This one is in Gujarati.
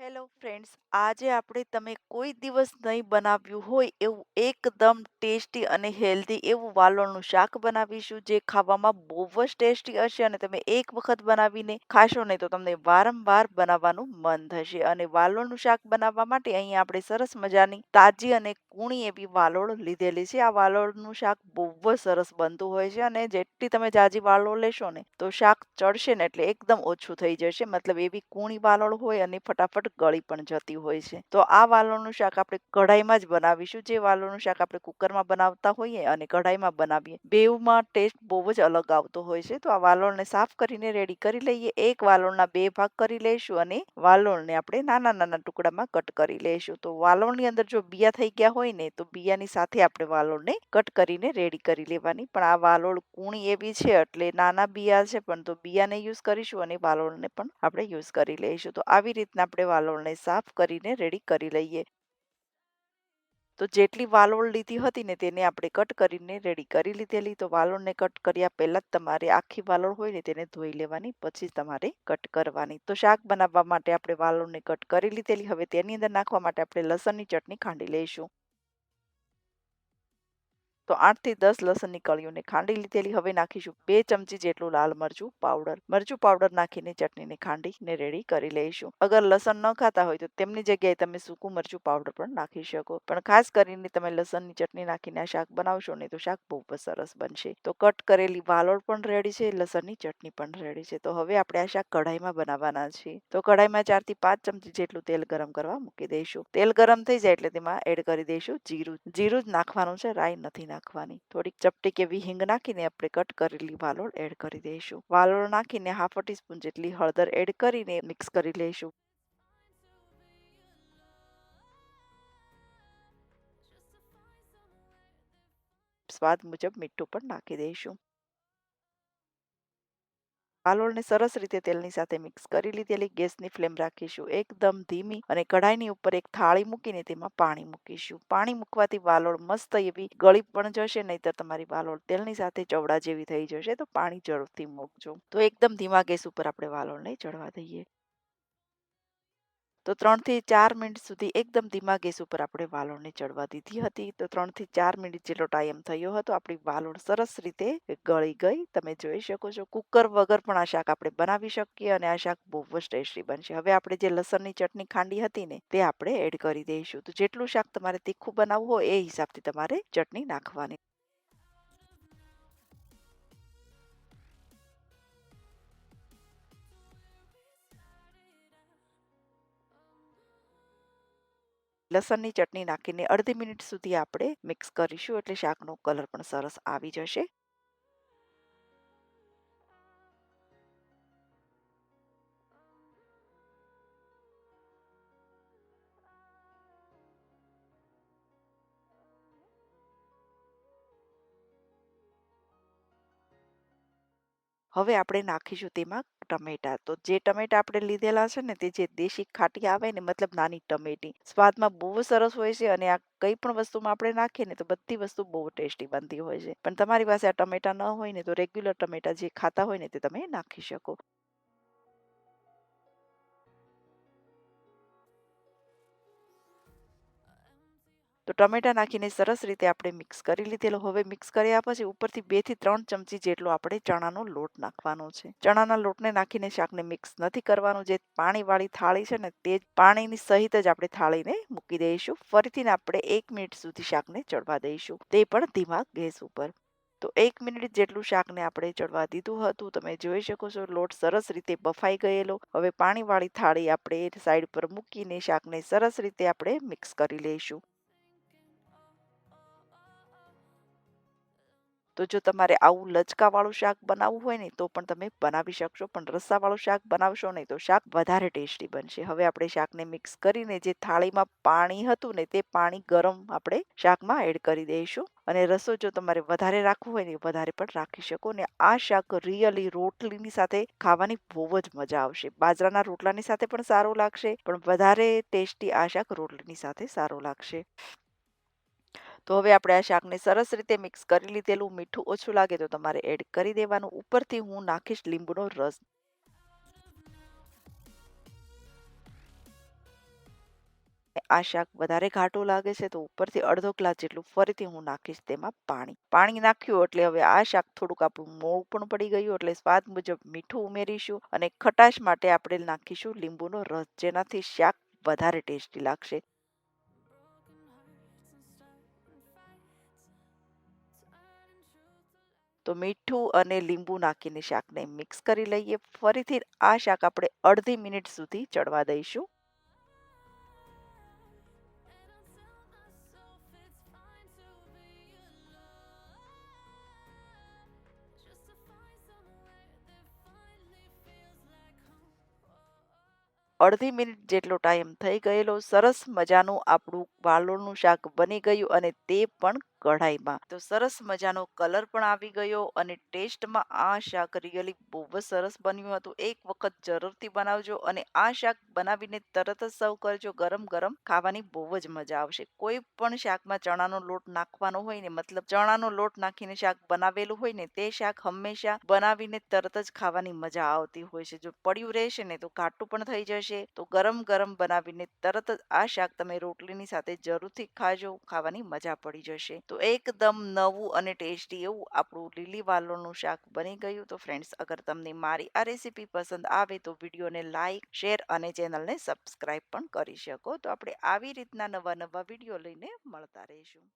હેલો ફ્રેન્ડ્સ, આજે આપણે તમે કોઈ દિવસ નહીં બનાવ્યું હોય એવું એકદમ ટેસ્ટી અને હેલ્ધી એવું વાલોળનું શાક બનાવીશું જે ખાવામાં બહુ જ ટેસ્ટી હશે અને તમે એક વખત બનાવીને ખાશો નહીં તો તમને વારંવાર બનાવવાનું મન થશે. અને વાલોળનું શાક બનાવવા માટે અહીં આપણે સરસ મજાની તાજી અને કૂણી એવી વાલોળ લીધેલી છે. આ વાલોળનું શાક બહુ જ સરસ બનતું હોય છે અને જેટલી તમે જાજી વાલોળ લેશો ને તો શાક ચડશે ને એટલે એકદમ ઓછું થઈ જશે. મતલબ એવી કૂણી વાલોળ હોય અને ફટાફટ ગળી પણ જતી હોય છે. તો આ વાલોળનું શાક આપણે કઢાઈમાં જ બનાવીશું. જે વાલોળનું શાક આપણે કુકરમાં બનાવતા હોઈએ અને કઢાઈમાં બનાવીએ. બેવમાં ટેસ્ટ બહુ જ અલગ આવતો હોય છે. તો આ વાલોળને સાફ કરીને રેડી કરી લઈએ. એક વાલોળના બે ભાગ કરી લઈશું અને વાલોળને આપણે નાના નાના ટુકડામાં કટ કરી લઈશું. તો વાલોળની અંદર જો બિયા થઈ ગયા હોય ને, તો બિયાની સાથે આપણે વાલોળને કટ કરીને રેડી કરી લેવાની. પણ આ વાલોળ કૂણી એવી છે એટલે નાના બિયા છે, પણ તો બિયાને યુઝ કરીશું અને વાલોળને પણ આપણે યુઝ કરી લઈશું. તો આવી રીતના આપણે વાલોળને સાફ કરીને રેડી કરી લઈએ. તો જેટલી વાલોળ લીધી હતી ને તેને આપણે કટ કરીને રેડી કરી લીધેલી. તો વાલોળને કટ કર્યા પહેલાં જ તમારે આખી વાલોળ હોય ને તેને ધોઈ લેવાની, પછી તમારે કટ કરવાની. તો શાક બનાવવા માટે આપણે વાલોળને કટ કરી લીધેલી. હવે તેની અંદર નાખવા માટે આપણે લસણની ચટણી ખાંડી લઈશું. તો આઠથી દસ લસણની કળીઓને ખાંડી લીધેલી હવે નાખીશું બે ચમચી જેટલું લાલ મરચું પાવડર મરચું પાવડર નાખીને ચટણીને ખાંડીને રેડી કરી લઈશું. અગર લસણ ન ખાતા હોય તો તેમની જગ્યાએ તમે સૂકું મરચું પાવડર પણ નાખી શકો. પણ ખાસ કરીને તમે લસણની ચટણી નાખીને આ શાક બનાવશો ને તો શાક બહુ સરસ બનશે. તો કટ કરેલી વાલોળ પણ રેડી છે, લસણની ચટણી પણ રેડી છે. તો હવે આપણે આ શાક કઢાઈમાં બનાવવાના છે તો કઢાઈમાં ચારથી પાંચ ચમચી જેટલું તેલ ગરમ કરવા મૂકી દઈશું. તેલ ગરમ થઈ જાય એટલે તેમાં એડ કરી દઈશું જીરું. જીરું જ નાખવાનું છે, રાઈ નથી નાખવાનું. નાખવાની. થોડીક ચપટી એવી હિંગ નાખીને આપણે કટ કરેલી વાલોળ એડ કરી દઈશું. વાલોળ નાખીને હાફ ટીસ્પૂન જેટલી હળદર એડ કરીને મિક્સ કરી લઈશું. સ્વાદ મુજબ મીઠું પણ નાખી દઈશું. વાલોળને સરસ રીતે તેલની સાથે મિક્સ કરી લીધેલી ગેસની ફ્લેમ રાખીશું. એકદમ ધીમી અને કઢાઈની ઉપર એક થાળી મૂકીને તેમાં પાણી મૂકીશું. પાણી મૂકવાથી વાલોળ મસ્ત એવી ગળી પણ જશે, નહીતર તમારી વાલોળ તેલની સાથે ચવડા જેવી થઈ જશે. તો પાણી જરૂરથી મૂકજો. તો એકદમ ધીમા ગેસ ઉપર આપણે વાલોળને ચડવા દઈએ. તો ત્રણથી ચાર મિનિટ સુધી એકદમ ધીમા ગેસ ઉપર આપણે વાલોણને ચડવા દીધી હતી. તો ત્રણથી ચાર મિનિટ જેટલો ટાઈમ થયો હતો, આપણી વાલોણ સરસ રીતે ગળી ગઈ. તમે જોઈ શકો છો, કુકર વગર પણ આ શાક આપણે બનાવી શકીએ અને આ શાક બહુ જ ટેસ્ટી બનશે. હવે આપણે જે લસણની ચટણી ખાંડી હતી ને, તે આપણે એડ કરી દઈશું. તો જેટલું શાક તમારે તીખું બનાવવું હોય, એ હિસાબથી તમારે ચટણી નાખવાની. લસણની ચટણી નાખીને અડધી મિનિટ સુધી આપણે મિક્સ કરીશું એટલે શાકનો કલર પણ સરસ આવી જશે. હવે આપણે નાખીશું તેમાં ટમેટા. તો જે ટમેટા આપણે લીધેલા છે ને તે જે દેશી ખાટી આવે ને, મતલબ નાની ટમેટી, સ્વાદમાં બહુ સરસ હોય છે અને આ કઈ પણ વસ્તુમાં આપણે નાખીએ ને તો બધી વસ્તુ બહુ ટેસ્ટી બનતી હોય છે. પણ તમારી પાસે આ ટમેટા ન હોય ને તો રેગ્યુલર ટમેટા જે ખાતા હોય ને તે તમે નાખી શકો. તો ટમેટા નાખીને સરસ રીતે આપણે મિક્સ કરી લીધેલો. હવે મિક્સ કર્યા પછી ઉપરથી બેથી ત્રણ ચમચી જેટલો આપણે ચણાનો લોટ નાખવાનો છે. ચણાના લોટને નાખીને શાકને મિક્સ નથી કરવાનું. જે પાણીવાળી થાળી છે ને તે પાણીની સહિત જ આપણે થાળીને મૂકી દઈશું. ફરીથી આપણે એક મિનિટ સુધી શાકને ચડવા દઈશું. તે પણ ધીમા ગેસ ઉપર. તો એક મિનિટ જેટલું શાકને આપણે ચડવા દીધું હતું. તમે જોઈ શકો છો લોટ સરસ રીતે બફાઈ ગયેલો. હવે પાણીવાળી થાળી આપણે સાઈડ પર મૂકીને શાકને સરસ રીતે આપણે મિક્સ કરી લઈશું. તો જો તમારે આવું લચકાવાળું શાક બનાવવું હોય ને, તો પણ તમે બનાવી શકશો, પણ રસ્સાવાળું શાક બનાવશો નહીં, તો શાક વધારે ટેસ્ટી બનશે. હવે આપણે શાકને મિક્સ કરીને જે થાળીમાં પાણી હતું ને, તે પાણી ગરમ આપણે શાકમાં એડ કરી દઈશું. અને રસો જો તમારે વધારે રાખવું હોય ને વધારે પણ રાખી શકો. ને આ શાક રિયલી રોટલીની સાથે ખાવાની બહુ જ મજા આવશે. બાજરાના રોટલાની સાથે પણ સારું લાગશે, પણ વધારે ટેસ્ટી આ શાક રોટલીની સાથે સારું લાગશે. તો હવે આપણે આ શાકને સરસ રીતે મિક્સ કરી લીધેલું મીઠું ઓછું લાગે તો તમારે એડ કરી દેવાનું. ઉપરથી હું નાખીશ લીંબુનો રસ. આ શાક વધારે ઘાટું લાગે છે તો ઉપરથી અડધો ગ્લાસ જેટલું ફરીથી હું નાખીશ તેમાં પાણી. પાણી નાખ્યું એટલે હવે આ શાક થોડુંક આપણું મોળું પણ પડી ગયું એટલે સ્વાદ મુજબ મીઠું ઉમેરીશું અને ખટાશ માટે આપણે નાખીશું લીંબુનો રસ, જેનાથી શાક વધારે ટેસ્ટી લાગશે. તો મીઠું અને લીંબુ નાખીને શાકને મિક્સ કરી લઈએ. ફરીથી આ શાક આપણે અડધી મિનિટ સુધી ચડવા દઈશું. અડધી મિનિટ જેટલો ટાઈમ થઈ ગયેલો, સરસ મજાનું આપણું વાલોળનું શાક બની ગયું અને તે પણ કઢાઈમાં. તો સરસ મજાનો કલર પણ આવી ગયો અને ટેસ્ટમાં આ શાક રિયલી બહુ જ સરસ બન્યું હતું. એક વખત જરૂરથી બનાવજો અને આ શાક બનાવીને તરત જ સર્વ કરજો. ગરમ ગરમ ખાવાની બહુ જ મજા આવશે. કોઈ પણ શાકમાં ચણાનો લોટ નાખવાનો હોય ને, મતલબ ચણાનો લોટ નાખીને શાક બનાવેલું હોય ને, તે શાક હંમેશા બનાવીને તરત જ ખાવાની મજા આવતી હોય છે. જો પડ્યું રહેશે ને, તો ઘાટું પણ થઈ જશે. તો ગરમ ગરમ બનાવીને તરત જ આ શાક તમે રોટલીની સાથે જરૂરથી ખાજો. ખાવાની મજા પડી જશે. તો એકદમ નવું અને ટેસ્ટી એવું આપણું લીલી વાલોનું શાક બની ગયું. તો ફ્રેન્ડ્સ, અગર તમને મારી આ રેસીપી પસંદ આવે તો વિડીયોને લાઇક શેર અને ચેનલને સબસ્ક્રાઈબ પણ કરી શકો. તો આપણે આવી રીતના નવા નવા વીડિયો લઈને મળતા રહીશું.